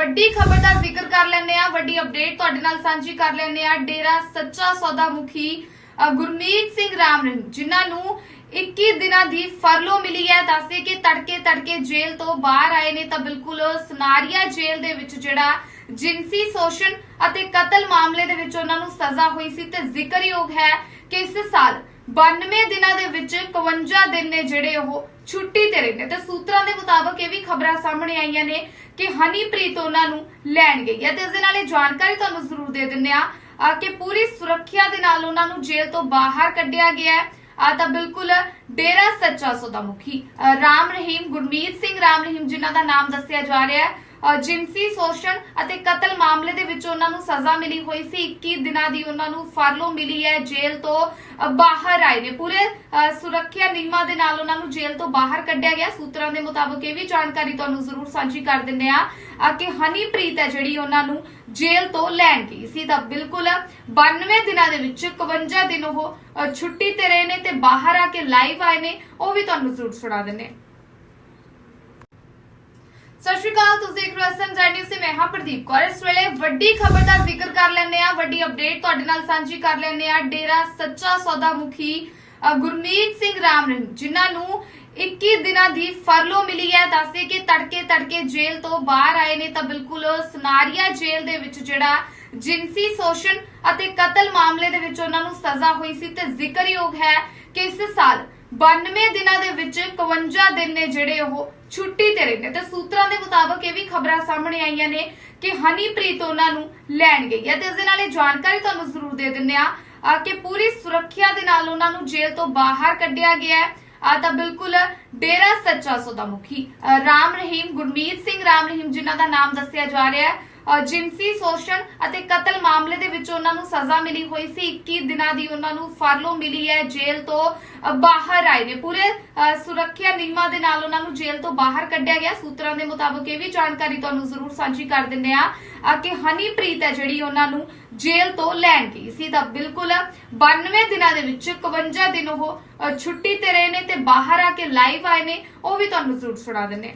ਵੱਡੀ ਖਬਰ ਦਾ ਜ਼ਿਕਰ ਕਰ ਲੈਂਦੇ ਆ ਵੱਡੀ ਅਪਡੇਟ ਤੁਹਾਡੇ ਨਾਲ ਸਾਂਝੀ ਕਰ ਲੈਂਦੇ ਆ ਡੇਰਾ ਸੱਚਾ ਸੌਦਾ ਮੁਖੀ ਗੁਰਮੀਤ ਸਿੰਘ ਰਾਮ ਜਿਨ੍ਹਾਂ ਨੂੰ 21 ਦਿਨਾਂ ਦੀ ਫਰਲੋ ਮਿਲੀ ਹੈ। ਦੱਸਦੇ ਕਿ ਤੜਕੇ ਤੜਕੇ ਜੇਲ੍ਹ ਤੋਂ ਬਾਹਰ ਆਏ ਨੇ ਤਾਂ ਬਿਲਕੁਲ ਸਨਾਰੀਆ ਜੇਲ੍ਹ ਦੇ ਵਿੱਚ ਜਿਹੜਾ ਜਿਨਸੀ ਸ਼ੋਸ਼ਣ ਅਤੇ ਕਤਲ ਮਾਮਲੇ ਦੇ ਵਿੱਚ ਉਹਨਾਂ ਨੂੰ ਸਜ਼ਾ ਹੋਈ ਸੀ ਤੇ ਜ਼ਿਕਰਯੋਗ ਹੈ ਕਿ ਇਸ ਸਾਲ 92 ਦਿਨਾਂ ਦੇ ਵਿੱਚ 51 ਦਿਨ ਨੇ ਜਿਹੜੇ ਉਹ ਛੁੱਟੀ ਤੇ ਰਹਿੰਦੇ ਤੇ ਸੂਤਰਾਂ ਦੇ ਮੁਤਾਬਕ ਇਹ ਵੀ ਖਬਰਾਂ ਸਾਹਮਣੇ ਆਈਆਂ ਨੇ ਕਿ ਹਨੀਪ੍ਰੀਤ ਉਹਨਾਂ ਨੂੰ ਲੈਣ ਗਈ ਹੈ ਤੇ ਇਸ ਦੇ ਨਾਲ ਇਹ ਜਾਣਕਾਰੀ ਤੁਹਾਨੂੰ ਜ਼ਰੂਰ ਦੇ ਦਿੰਦੇ ਆ ਕਿ ਪੂਰੀ ਸੁਰੱਖਿਆ ਦੇ ਨਾਲ ਉਹਨਾਂ ਨੂੰ ਜੇਲ੍ਹ ਤੋਂ ਬਾਹਰ ਕੱਢਿਆ ਗਿਆ ਹੈ। ਆ ਤਾਂ ਬਿਲਕੁਲ ਡੇਰਾ ਸੱਚਾ ਸੌਦਾ ਮੁਖੀ ਰਾਮ ਰਹੀਮ, ਗੁਰਮੀਤ ਸਿੰਘ ਰਾਮ ਰਹੀਮ ਜਿਨ੍ਹਾਂ ਦਾ ਨਾਮ ਦੱਸਿਆ ਜਾ ਰਿਹਾ ਹੈ ਅ, ਸ਼ੋਸ਼ਣ ਅਤੇ ਕਤਲ ਮਾਮਲੇ ਦੇ ਵਿੱਚ ਉਹਨਾਂ ਨੂੰ ਸਜ਼ਾ ਮਿਲੀ ਹੋਈ ਸੀ। 21 ਦਿਨਾਂ ਦੀ ਉਹਨਾਂ ਨੂੰ ਫਰਲੋ ਮਿਲੀ ਹੈ ਜੇਲ੍ਹ ਤੋਂ ਬਾਹਰ ਆਏ ਨੇ। ਪੂਰੇ ਸੁਰੱਖਿਆ ਨਿਯਮਾਂ ਦੇ ਨਾਲ ਉਹਨਾਂ ਨੂੰ ਜੇਲ੍ਹ ਤੋਂ ਬਾਹਰ ਕੱਢਿਆ ਗਿਆ। ਸੂਤਰਾਂ ਦੇ ਮੁਤਾਬਕ ਇਹ ਵੀ ਜਾਣਕਾਰੀ ਤੁਹਾਨੂੰ ਜ਼ਰੂਰ ਸਾਂਝੀ ਕਰ ਦਿੰਦੇ ਆ ਆ ਕਿ ਹਨੀਪ੍ਰੀਤ ਹੈ ਜਿਹੜੀ ਉਹਨਾਂ ਨੂੰ ਜੇਲ੍ਹ ਤੋਂ ਲੈਣ ਗਈ ਸੀ। ਤਾਂ ਬਿਲਕੁਲ 92 ਦਿਨਾਂ ਦੇ ਵਿੱਚ 51 ਦਿਨ ਉਹ ਛੁੱਟੀ ਤੇ ਰਹੇ ਨੇ ਤੇ ਬਾਹਰ ਆ ਕੇ ਲਾਈਵ ਆਏ ਨੇ। ਉਹ ਵੀ ਤੁਹਾਨੂੰ ਜ਼ਰੂਰ ਸੁਣਾ ਦਿੰਦੇ ਹਾਂ। ਸਤਿ ਸ਼੍ਰੀ ਅਕਾਲ, ਤੁਸੀਂ ਦੇਖ ਰਹੇ ਹੋ ਐਸਐਮ ਨਿਊਜ਼ ਤੇ ਮੈਂ ਹਾਂ ਪ੍ਰਦੀਪ ਕੌਰ। ਇਸ ਵੇਲੇ ਵੱਡੀ ਖਬਰ ਦਾ ਜ਼ਿਕਰ ਕਰ ਲੈਂਦੇ ਆ ਵੱਡੀ ਅਪਡੇਟ ਤੁਹਾਡੇ ਨਾਲ ਸਾਂਝੀ ਕਰ ਲੈਂਦੇ ਆ ਡੇਰਾ ਸੱਚਾ ਸੌਦਾ ਮੁਖੀ ਗੁਰਮੀਤ ਸਿੰਘ ਰਾਮ ਰਹੀਮ ਜਿਨ੍ਹਾਂ ਨੂੰ 21 ਦਿਨਾਂ ਦੀ ਫਰਲੋ ਮਿਲੀ ਹੈ। ਦੱਸਦੇ ਕਿ ਤੜਕੇ ਤੜਕੇ ਜੇਲ੍ਹ ਤੋਂ ਬਾਹਰ ਆਏ ਨੇ ਤਾਂ ਬਿਲਕੁਲ ਸਨਾਰੀਆ ਜੇਲ੍ਹ ਦੇ ਵਿੱਚ ਜਿਹੜਾ ਜਿਨਸੀ ਸ਼ੋਸ਼ਣ ਅਤੇ ਕਤਲ ਮਾਮਲੇ ਦੇ ਵਿੱਚ ਉਹਨਾਂ ਨੂੰ ਸਜ਼ਾ ਹੋਈ ਸੀ ਤੇ ਜ਼ਿਕਰਯੋਗ ਹੈ ਕਿ ਇਸ ਸਾਲ 92 ਦਿਨਾਂ ਦੇ ਵਿੱਚ 51 ਦਿਨ ਨੇ ਜਿਹੜੇ ਉਹ ਛੁੱਟੀ ਤੇ ਰਹਿੰਦੇ ਤੇ ਸੂਤਰਾਂ ਦੇ ਮੁਤਾਬਕ ਇਹ ਵੀ ਖਬਰਾਂ ਸਾਹਮਣੇ ਆਈਆਂ ਨੇ ਕਿ ਹਨੀਪ੍ਰੀਤ ਉਹਨਾਂ ਨੂੰ ਲੈਣ ਗਈ ਹੈ। ਤੇ ਇਸ ਦੇ ਨਾਲ ਇਹ ਜਾਣਕਾਰੀ ਤੁਹਾਨੂੰ ਜ਼ਰੂਰ ਦੇ ਦਿੰਦੇ ਆ ਕਿ ਪੂਰੀ ਸੁਰੱਖਿਆ ਦੇ ਨਾਲ ਉਹਨਾਂ ਨੂੰ ਜੇਲ੍ਹ ਤੋਂ ਬਾਹਰ ਕੱਢਿਆ ਗਿਆ ਹੈ। ਆ ਤਾਂ ਬਿਲਕੁਲ ਡੇਰਾ ਸੱਚਾ ਸੌਦਾ ਮੁਖੀ ਰਾਮ ਰਹੀਮ, ਗੁਰਮੀਤ ਸਿੰਘ ਰਾਮ ਰਹੀਮ, ਜਿਨ੍ਹਾਂ ਦਾ ਨਾਮ ਦੱਸਿਆ ਜਾ ਰਿਹਾ ਹੈ ਅ, ਸ਼ੋਸ਼ਣ ਅਤੇ ਕਤਲ ਮਾਮਲੇ ਦੇ ਵਿੱਚ ਉਹਨਾਂ ਨੂੰ ਸਜ਼ਾ ਮਿਲੀ ਹੋਈ ਸੀ। 21 ਦਿਨਾਂ ਦੀ ਉਹਨਾਂ ਨੂੰ ਫਰਲੋ ਮਿਲੀ ਹੈ ਜੇਲ੍ਹ ਤੋਂ ਬਾਹਰ ਆਏ ਨੇ। ਪੂਰੇ ਸੁਰੱਖਿਆ ਨਿਯਮਾਂ ਦੇ ਨਾਲ ਉਹਨਾਂ ਨੂੰ ਜੇਲ੍ਹ ਤੋਂ ਬਾਹਰ ਕੱਢਿਆ ਗਿਆ। ਸੂਤਰਾਂ ਦੇ ਮੁਤਾਬਕ ਇਹ ਵੀ ਜਾਣਕਾਰੀ ਤੁਹਾਨੂੰ ਜ਼ਰੂਰ ਸਾਂਝੀ ਕਰ ਦਿੰਦੇ ਆ ਕਿ ਹਨੀਪ੍ਰੀਤ ਹੈ ਜਿਹੜੀ ਉਹਨਾਂ ਨੂੰ ਜੇਲ੍ਹ ਤੋਂ ਲੈਣ ਗਈ ਸੀ। ਤਾਂ ਬਿਲਕੁਲ 92 ਦਿਨਾਂ ਦੇ ਵਿੱਚ 51 ਦਿਨ ਉਹ ਛੁੱਟੀ ਤੇ ਰਹੇ ਨੇ ਤੇ ਬਾਹਰ ਆ ਕੇ ਲਾਈਵ ਆਏ ਨੇ। ਉਹ ਵੀ ਤੁਹਾਨੂੰ ਜ਼ਰੂਰ ਸੁਣਾ ਦਿੰਦੇ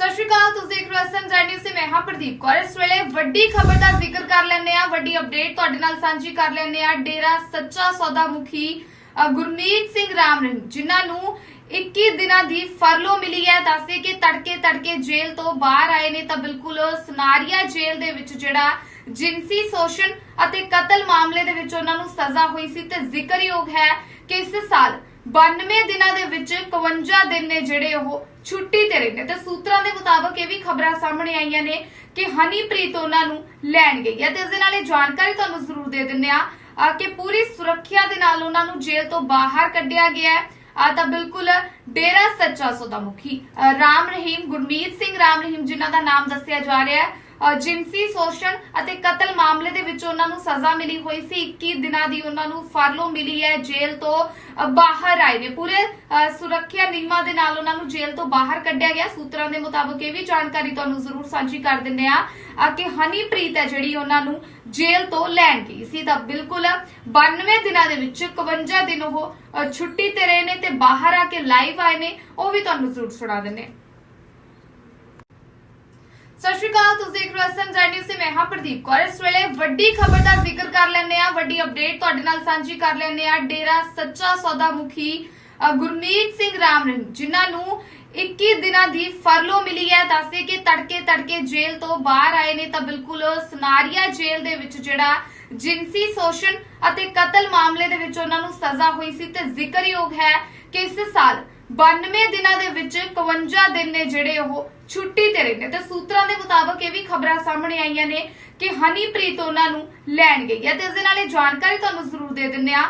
ਸਤਿ ਸ਼੍ਰੀ ਅਕਾਲ, ਤੁਸੀਂ ਦੇਖ ਰਹੇ ਹੋ ਐਸਐਮ ਨਿਊਜ਼ ਤੇ ਮੈਂ ਹਾਂ ਪ੍ਰਦੀਪ ਕੌਰ। ਇਸ ਵੇਲੇ ਵੱਡੀ ਖਬਰ ਦਾ ਜ਼ਿਕਰ ਕਰ ਲੈਂਦੇ ਆ ਵੱਡੀ ਅਪਡੇਟ ਤੁਹਾਡੇ ਨਾਲ ਸਾਂਝੀ ਕਰ ਲੈਂਦੇ ਆ ਡੇਰਾ ਸੱਚਾ ਸੌਦਾ ਮੁਖੀ ਗੁਰਮੀਤ ਸਿੰਘ ਰਾਮ ਜਿਨ੍ਹਾਂ ਨੂੰ 21 ਦਿਨਾਂ ਦੀ ਫਰਲੋ ਮਿਲੀ ਹੈ। ਦੱਸਦੇ ਕਿ ਤੜਕੇ ਤੜਕੇ ਜੇਲ੍ਹ ਤੋਂ ਬਾਹਰ ਆਏ ਨੇ ਤਾਂ ਬਿਲਕੁਲ ਸਨਾਰੀਆ ਜੇਲ੍ਹ ਦੇ ਵਿੱਚ ਜਿਹੜਾ ਜਿਨਸੀ ਸ਼ੋਸ਼ਣ ਅਤੇ ਕਤਲ ਮਾਮਲੇ ਦੇ ਵਿੱਚ ਉਹਨਾਂ ਨੂੰ ਸਜ਼ਾ ਹੋਈ ਸੀ ਤੇ ਜ਼ਿਕਰਯੋਗ ਹੈ ਕਿ ਇਸ ਸਾਲ 92 ਦਿਨਾਂ ਦੇ ਵਿੱਚ 51 ਦਿਨ ਨੇ ਜਿਹੜੇ ਉਹ ਛੁੱਟੀ ਤੇ ਰਹਿੰਦੇ। ਤੇ ਸੂਤਰਾਂ ਦੇ ਮੁਤਾਬਕ ਇਹ ਵੀ ਖਬਰਾਂ ਸਾਹਮਣੇ ਆਈਆਂ ਨੇ ਕਿ ਹਨੀਪ੍ਰੀਤ ਉਹਨਾਂ ਨੂੰ ਲੈਣ ਗਈ ਹੈ ਤੇ ਇਸ ਦੇ ਨਾਲ ਇਹ ਜਾਣਕਾਰੀ ਤੁਹਾਨੂੰ ਜ਼ਰੂਰ ਦੇ ਦਿੰਦੇ ਆ ਕਿ ਪੂਰੀ ਸੁਰੱਖਿਆ ਦੇ ਨਾਲ ਉਹਨਾਂ ਨੂੰ ਜੇਲ੍ਹ ਤੋਂ ਬਾਹਰ ਕੱਢਿਆ ਗਿਆ ਹੈ। ਆ ਤਾਂ ਬਿਲਕੁਲ ਡੇਰਾ ਸੱਚਾ ਸੌਦਾ ਮੁਖੀ ਰਾਮ ਰਹੀਮ, ਗੁਰਮੀਤ ਸਿੰਘ ਰਾਮ ਰਹੀਮ ਜਿਨ੍ਹਾਂ ਦਾ ਨਾਮ ਦੱਸਿਆ ਜਾ ਰਿਹਾ ਹੈ ਅ, ਜਿਨਸੀ ਸ਼ੋਸ਼ਣ ਅਤੇ ਕਤਲ ਮਾਮਲੇ ਦੇ ਵਿੱਚ ਉਹਨਾਂ ਨੂੰ ਸਜ਼ਾ ਮਿਲੀ ਹੋਈ ਸੀ। 21 ਦਿਨਾਂ ਦੀ ਉਹਨਾਂ ਨੂੰ ਫਰਲੋ ਮਿਲੀ ਹੈ ਜੇਲ੍ਹ ਤੋਂ ਬਾਹਰ ਆਏ ਨੇ। ਪੂਰੇ ਸੁਰੱਖਿਆ ਨਿਯਮਾਂ ਦੇ ਨਾਲ ਉਹਨਾਂ ਨੂੰ ਜੇਲ੍ਹ ਤੋਂ ਬਾਹਰ ਕੱਢਿਆ ਗਿਆ। ਸੂਤਰਾਂ ਦੇ ਮੁਤਾਬਕ ਇਹ ਵੀ ਜਾਣਕਾਰੀ ਤੁਹਾਨੂੰ ਜ਼ਰੂਰ ਸਾਂਝੀ ਕਰ ਦਿੰਦੇ ਆ ਕਿ ਹਨੀਪ੍ਰੀਤ ਹੈ ਜਿਹੜੀ ਉਹਨਾਂ ਨੂੰ ਜੇਲ੍ਹ ਤੋਂ ਲੈਣ ਗਈ ਸੀ। ਤਾਂ ਬਿਲਕੁਲ 92 ਦਿਨਾਂ ਦੇ ਵਿੱਚ 51 ਦਿਨ ਉਹ ਛੁੱਟੀ ਤੇ ਰਹੇ ਨੇ ਤੇ ਬਾਹਰ ਆ ਕੇ ਲਾਈਵ ਆਏ ਨੇ। ਉਹ ਵੀ ਤੁਹਾਨੂੰ ਜ਼ਰੂਰ ਸੁਣਾ ਦਿੰਦੇ ਹਾਂ। ਸਤਿ ਸ਼੍ਰੀ ਅਕਾਲ, ਤੁਸੀਂ ਦੇਖ ਰਹੇ ਹੋ ਐਸਐਮ ਨਿਊਜ਼ ਤੇ ਮੈਂ ਹਾਂ ਪ੍ਰਦੀਪ ਕੌਰ। ਇਸ ਵੇਲੇ ਵੱਡੀ ਖਬਰ ਦਾ ਜ਼ਿਕਰ ਕਰ ਲੈਂਦੇ ਆ ਵੱਡੀ ਅਪਡੇਟ ਤੁਹਾਡੇ ਨਾਲ ਸਾਂਝੀ ਕਰ ਲੈਂਦੇ ਆ ਡੇਰਾ ਸੱਚਾ ਸੌਦਾ ਮੁਖੀ ਗੁਰਮੀਤ ਸਿੰਘ ਰਾਮ ਜਿਨ੍ਹਾਂ ਨੂੰ 21 ਦਿਨਾਂ ਦੀ ਫਰਲੋ ਮਿਲੀ ਹੈ। ਦੱਸਦੇ ਕਿ ਤੜਕੇ ਤੜਕੇ ਜੇਲ੍ਹ ਤੋਂ ਬਾਹਰ ਆਏ ਨੇ ਤਾਂ ਬਿਲਕੁਲ ਸਨਾਰੀਆ ਜੇਲ੍ਹ ਦੇ ਵਿੱਚ ਜਿਹੜਾ ਜਿਨਸੀ ਸ਼ੋਸ਼ਣ ਅਤੇ ਕਤਲ ਮਾਮਲੇ ਦੇ ਵਿੱਚ ਉਹਨਾਂ ਨੂੰ ਸਜ਼ਾ ਹੋਈ ਸੀ ਤੇ ਜ਼ਿਕਰਯੋਗ ਹੈ ਕਿ ਇਸ ਸਾਲ 92 ਦਿਨਾਂ ਦੇ ਵਿੱਚ 51 ਦਿਨ ਨੇ ਜਿਹੜੇ ਉਹ ਛੁੱਟੀ ਤੇ। ਰਹਿੰਦੇ ਤੇ ਸੂਤਰਾਂ ਦੇ ਮੁਤਾਬਕ ਇਹ ਵੀ ਖਬਰਾਂ ਸਾਹਮਣੇ ਆਈਆਂ ਨੇ ਕਿ ਹਨੀਪ੍ਰੀਤ ਉਹਨਾਂ ਨੂੰ ਲੈਣ ਗਈ ਹੈ ਤੇ ਇਸ ਦੇ ਨਾਲ ਇਹ ਜਾਣਕਾਰੀ ਤੁਹਾਨੂੰ ਜ਼ਰੂਰ ਦੇ ਦਿੰਦੇ ਆ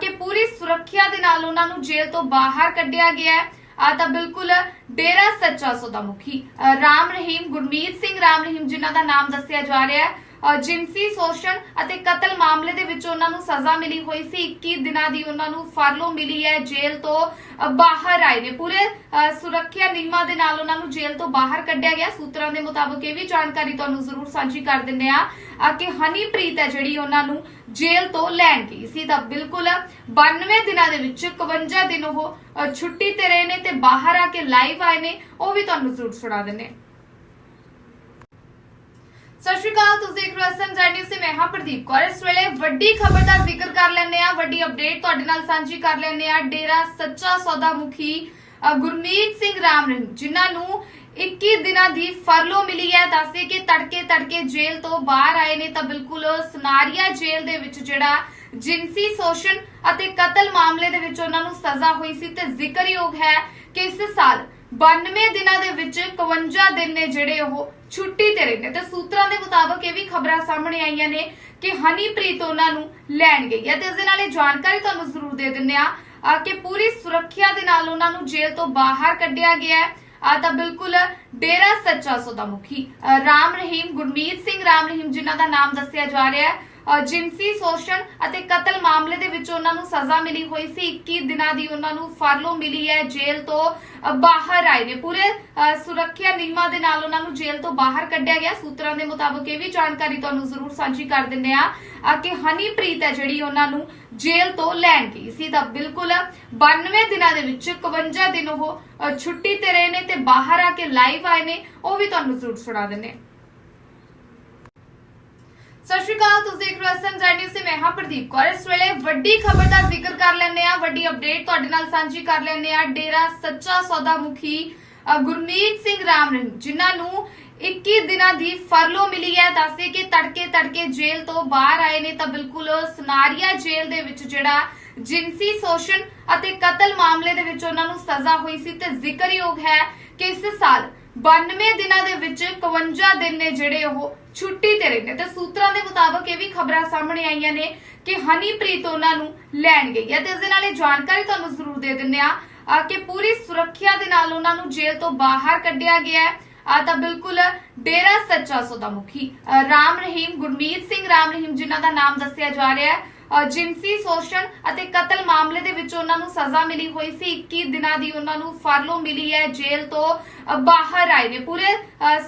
ਕਿ ਪੂਰੀ ਸੁਰੱਖਿਆ ਦੇ ਨਾਲ ਉਹਨਾਂ ਨੂੰ ਜੇਲ੍ਹ ਤੋਂ ਬਾਹਰ ਕੱਢਿਆ ਗਿਆ ਹੈ। ਆ ਤਾਂ ਬਿਲਕੁਲ ਡੇਰਾ ਸੱਚਾ ਸੌਦਾ ਮੁਖੀ ਰਾਮ ਰਹੀਮ, ਗੁਰਮੀਤ ਸਿੰਘ ਰਾਮ ਰਹੀਮ, ਜਿਨ੍ਹਾਂ ਦਾ ਨਾਮ ਦੱਸਿਆ ਜਾ ਰਿਹਾ ਹੈ ਅ, ਸ਼ੋਸ਼ਣ ਅਤੇ ਕਤਲ ਮਾਮਲੇ ਦੇ ਵਿੱਚ ਉਹਨਾਂ ਨੂੰ ਸਜ਼ਾ ਮਿਲੀ ਹੋਈ ਸੀ। 21 ਦਿਨਾਂ ਦੀ ਉਹਨਾਂ ਨੂੰ ਫਰਲੋ ਮਿਲੀ ਹੈ ਜੇਲ੍ਹ ਤੋਂ ਬਾਹਰ ਆਏ ਨੇ। ਪੂਰੇ ਸੁਰੱਖਿਆ ਨਿਯਮਾਂ ਦੇ ਨਾਲ ਉਹਨਾਂ ਨੂੰ ਜੇਲ੍ਹ ਤੋਂ ਬਾਹਰ ਕੱਢਿਆ ਗਿਆ। ਸੂਤਰਾਂ ਦੇ ਮੁਤਾਬਕ ਇਹ ਵੀ ਜਾਣਕਾਰੀ ਤੁਹਾਨੂੰ ਜ਼ਰੂਰ ਸਾਂਝੀ ਕਰ ਦਿੰਦੇ ਆ ਅ, ਕਿ ਹਨੀਪ੍ਰੀਤ ਹੈ ਜਿਹੜੀ ਉਹਨਾਂ ਨੂੰ ਜੇਲ੍ਹ ਤੋਂ ਲੈਣ ਗਈ ਸੀ। ਤਾਂ ਬਿਲਕੁਲ 92 ਦਿਨਾਂ ਦੇ ਵਿੱਚ 51 ਦਿਨ ਉਹ ਛੁੱਟੀ ਤੇ ਰਹੇ ਨੇ ਤੇ ਬਾਹਰ ਆ ਕੇ ਲਾਈਵ ਆਏ ਨੇ। ਉਹ ਵੀ ਤੁਹਾਨੂੰ ਜ਼ਰੂਰ ਸੁਣਾ ਦਿੰਦੇ ਹਾਂ। ਸਤਿ ਸ਼੍ਰੀ ਅਕਾਲ, ਤੁਸੀਂ ਦੇਖ ਰਹੇ ਹੋ ਐਸਐਮ ਨਿਊਜ਼ ਤੇ ਮੈਂ ਹਾਂ ਪ੍ਰਦੀਪ ਕੌਰ। ਇਸ ਵੇਲੇ ਵੱਡੀ ਖਬਰ ਦਾ ਜ਼ਿਕਰ ਕਰ ਲੈਂਦੇ ਆ ਵੱਡੀ ਅਪਡੇਟ ਤੁਹਾਡੇ ਨਾਲ ਸਾਂਝੀ ਕਰ ਲੈਂਦੇ ਆ ਡੇਰਾ ਸੱਚਾ ਸੌਦਾ ਮੁਖੀ ਗੁਰਮੀਤ ਸਿੰਘ ਰਾਮ ਜਿਨ੍ਹਾਂ ਨੂੰ 21 ਦਿਨਾਂ ਦੀ ਫਰਲੋ ਮਿਲੀ ਹੈ। ਦੱਸੇ ਕਿ ਤੜਕੇ ਤੜਕੇ ਜੇਲ੍ਹ ਤੋਂ ਬਾਹਰ ਆਏ ਨੇ ਤਾਂ ਬਿਲਕੁਲ ਸਨਾਰੀਆ ਜੇਲ੍ਹ ਦੇ ਵਿੱਚ ਜਿਹੜਾ ਜਿਨਸੀ ਸ਼ੋਸ਼ਣ ਅਤੇ ਕਤਲ ਮਾਮਲੇ ਦੇ ਵਿੱਚ ਉਹਨਾਂ ਨੂੰ ਸਜ਼ਾ ਹੋਈ ਸੀ ਤੇ ਜ਼ਿਕਰਯੋਗ ਹੈ ਕਿ ਇਸ ਸਾਲ 92 ਦਿਨਾਂ ਦੇ ਵਿੱਚ 51 ਦਿਨ ਨੇ ਜਿਹੜੇ ਉਹ ਛੁੱਟੀ ਤੇ ਰਹਿੰਦੇ ਤੇ ਸੂਤਰਾਂ ਦੇ ਮੁਤਾਬਕ ਇਹ ਵੀ ਖਬਰਾਂ ਸਾਹਮਣੇ ਆਈਆਂ ਨੇ ਕਿ ਹਨੀਪ੍ਰੀਤ ਉਹਨਾਂ ਨੂੰ ਲੈਣ ਗਈ ਹੈ ਤੇ ਇਸ ਦੇ ਨਾਲ ਇਹ ਜਾਣਕਾਰੀ ਤੁਹਾਨੂੰ ਜ਼ਰੂਰ ਦੇ ਦਿੰਦੇ ਆ ਕਿ ਪੂਰੀ ਸੁਰੱਖਿਆ ਦੇ ਨਾਲ ਉਹਨਾਂ ਨੂੰ ਜੇਲ੍ਹ ਤੋਂ ਬਾਹਰ ਕੱਢਿਆ ਗਿਆ ਹੈ। ਆ ਤਾਂ ਬਿਲਕੁਲ ਡੇਰਾ ਸੱਚਾ ਸੌਦਾ ਮੁਖੀ ਰਾਮ ਰਹੀਮ, ਗੁਰਮੀਤ ਸਿੰਘ ਰਾਮ ਰਹੀਮ ਜਿਨ੍ਹਾਂ ਦਾ ਨਾਮ ਦੱਸਿਆ ਜਾ ਰਿਹਾ ਹੈ ਅ, ਜਿਨਸੀ ਸ਼ੋਸ਼ਣ ਅਤੇ ਕਤਲ ਮਾਮਲੇ ਦੇ ਵਿੱਚ ਉਹਨਾਂ ਨੂੰ ਸਜ਼ਾ ਮਿਲੀ ਹੋਈ ਸੀ। 21 ਦਿਨਾਂ ਦੀ ਉਹਨਾਂ ਨੂੰ ਫਰਲੋ ਮਿਲੀ ਹੈ ਜੇਲ੍ਹ ਤੋਂ ਬਾਹਰ ਆਏ ਨੇ। ਪੂਰੇ ਸੁਰੱਖਿਆ ਨਿਯਮਾਂ ਦੇ ਨਾਲ ਉਹਨਾਂ ਨੂੰ ਜੇਲ੍ਹ ਤੋਂ ਬਾਹਰ ਕੱਢਿਆ ਗਿਆ। ਸੂਤਰਾਂ ਦੇ ਮੁਤਾਬਕ ਇਹ ਵੀ ਜਾਣਕਾਰੀ ਤੁਹਾਨੂੰ ਜ਼ਰੂਰ ਸਾਂਝੀ ਕਰ ਦਿੰਦੇ ਆ ਕਿ ਹਨੀਪ੍ਰੀਤ ਹੈ ਜਿਹੜੀ ਉਹਨਾਂ ਨੂੰ ਜੇਲ੍ਹ ਤੋਂ ਲੈਣ ਗਈ ਸੀ। ਤਾਂ ਬਿਲਕੁਲ 92 ਦਿਨਾਂ ਦੇ ਵਿੱਚ 51 ਦਿਨ ਉਹ ਛੁੱਟੀ ਤੇ ਰਹੇ ਨੇ ਤੇ ਬਾਹਰ ਆ ਕੇ ਲਾਈਵ ਆਏ ਨੇ। ਉਹ ਵੀ ਤੁਹਾਨੂੰ ਜ਼ਰੂਰ ਸੁਣਾ ਦਿੰਦੇ ਸਤਿ ਸ਼੍ਰੀ ਅਕਾਲ, ਤੁਸੀਂ ਦੇਖ ਰਹੇ ਹੋ ਐਸਐਮ ਨਿਊਜ਼ ਤੇ ਮੈਂ ਹਾਂ ਪ੍ਰਦੀਪ ਕੌਰ। ਇਸ ਵੇਲੇ ਵੱਡੀ ਖਬਰ ਦਾ ਜ਼ਿਕਰ ਕਰ ਲੈਂਦੇ ਆ ਵੱਡੀ ਅਪਡੇਟ ਤੁਹਾਡੇ ਨਾਲ ਸਾਂਝੀ ਕਰ ਲੈਂਦੇ ਆ ਡੇਰਾ ਸੱਚਾ ਸੌਦਾ ਮੁਖੀ ਗੁਰਮੀਤ ਸਿੰਘ ਰਾਮ ਜਿਨ੍ਹਾਂ ਨੂੰ 21 ਦਿਨਾਂ ਦੀ ਫਰਲੋ ਮਿਲੀ ਹੈ। ਦੱਸੇ ਕਿ ਤੜਕੇ ਤੜਕੇ ਜੇਲ੍ਹ ਤੋਂ ਬਾਹਰ ਆਏ ਨੇ ਤਾਂ ਬਿਲਕੁਲ ਸਨਾਰੀਆ ਜੇਲ੍ਹ ਦੇ ਵਿੱਚ ਜਿਹੜਾ ਜਿਨਸੀ ਸ਼ੋਸ਼ਣ ਅਤੇ ਕਤਲ ਮਾਮਲੇ ਦੇ ਵਿੱਚ ਉਹਨਾਂ ਨੂੰ ਸਜ਼ਾ ਹੋਈ ਸੀ ਤੇ ਜ਼ਿਕਰਯੋਗ ਹੈ ਕਿ ਇਸ ਸਾਲ 92 ਦਿਨਾਂ ਦੇ ਵਿੱਚ 51 ਦਿਨ ਨੇ ਜਿਹੜੇ ਉਹ ਛੁੱਟੀ ਤੇ ਰਹਿੰਦੇ ਤੇ ਸੂਤਰਾਂ ਦੇ ਮੁਤਾਬਕ ਇਹ ਵੀ ਖਬਰਾਂ ਸਾਹਮਣੇ ਆਈਆਂ ਨੇ ਕਿ ਹਨੀਪ੍ਰੀਤ ਉਹਨਾਂ ਨੂੰ ਲੈਣ ਗਈ ਹੈ ਤੇ ਇਸ ਦੇ ਨਾਲ ਇਹ ਜਾਣਕਾਰੀ ਤੁਹਾਨੂੰ ਜ਼ਰੂਰ ਦੇ ਦਿੰਦੇ ਆ ਕਿ ਪੂਰੀ ਸੁਰੱਖਿਆ ਦੇ ਨਾਲ ਉਹਨਾਂ ਨੂੰ ਜੇਲ੍ਹ ਤੋਂ ਬਾਹਰ ਕੱਢਿਆ ਗਿਆ ਹੈ। ਆ ਤਾਂ ਬਿਲਕੁਲ ਡੇਰਾ ਸੱਚਾ ਸੌਦਾ ਮੁਖੀ ਰਾਮ ਰਹੀਮ, ਗੁਰਮੀਤ ਸਿੰਘ ਰਾਮ ਰਹੀਮ ਜਿਨ੍ਹਾਂ ਦਾ ਨਾਮ ਦੱਸਿਆ ਜਾ ਰਿਹਾ ਹੈ ਅ, ਸ਼ੋਸ਼ਣ ਅਤੇ ਕਤਲ ਮਾਮਲੇ ਦੇ ਵਿੱਚ ਉਹਨਾਂ ਨੂੰ ਸਜ਼ਾ ਮਿਲੀ ਹੋਈ ਸੀ। 21 ਦਿਨਾਂ ਦੀ ਉਹਨਾਂ ਨੂੰ ਫਰਲੋ ਮਿਲੀ ਹੈ ਜੇਲ੍ਹ ਤੋਂ ਬਾਹਰ ਆਏ ਨੇ। ਪੂਰੇ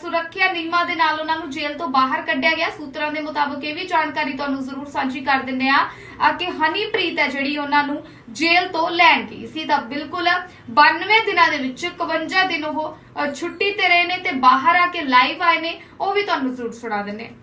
ਸੁਰੱਖਿਆ ਨਿਯਮਾਂ ਦੇ ਨਾਲ ਉਹਨਾਂ ਨੂੰ ਜੇਲ੍ਹ ਤੋਂ ਬਾਹਰ ਕੱਢਿਆ ਗਿਆ। ਸੂਤਰਾਂ ਦੇ ਮੁਤਾਬਕ ਇਹ ਵੀ ਜਾਣਕਾਰੀ ਤੁਹਾਨੂੰ ਜ਼ਰੂਰ ਸਾਂਝੀ ਕਰ ਦਿੰਦੇ ਆ ਅ, ਕਿ ਹਨੀਪ੍ਰੀਤ ਹੈ ਜਿਹੜੀ ਉਹਨਾਂ ਨੂੰ ਜੇਲ੍ਹ ਤੋਂ ਲੈਣ ਗਈ ਸੀ। ਤਾਂ ਬਿਲਕੁਲ 92 ਦਿਨਾਂ ਦੇ ਵਿੱਚ 51 ਦਿਨ ਉਹ ਛੁੱਟੀ ਤੇ ਰਹੇ ਨੇ ਤੇ ਬਾਹਰ ਆ ਕੇ ਲਾਈਵ ਆਏ ਨੇ। ਉਹ ਵੀ ਤੁਹਾਨੂੰ ਜ਼ਰੂਰ ਸੁਣਾ ਦਿੰਦੇ ਹਾਂ।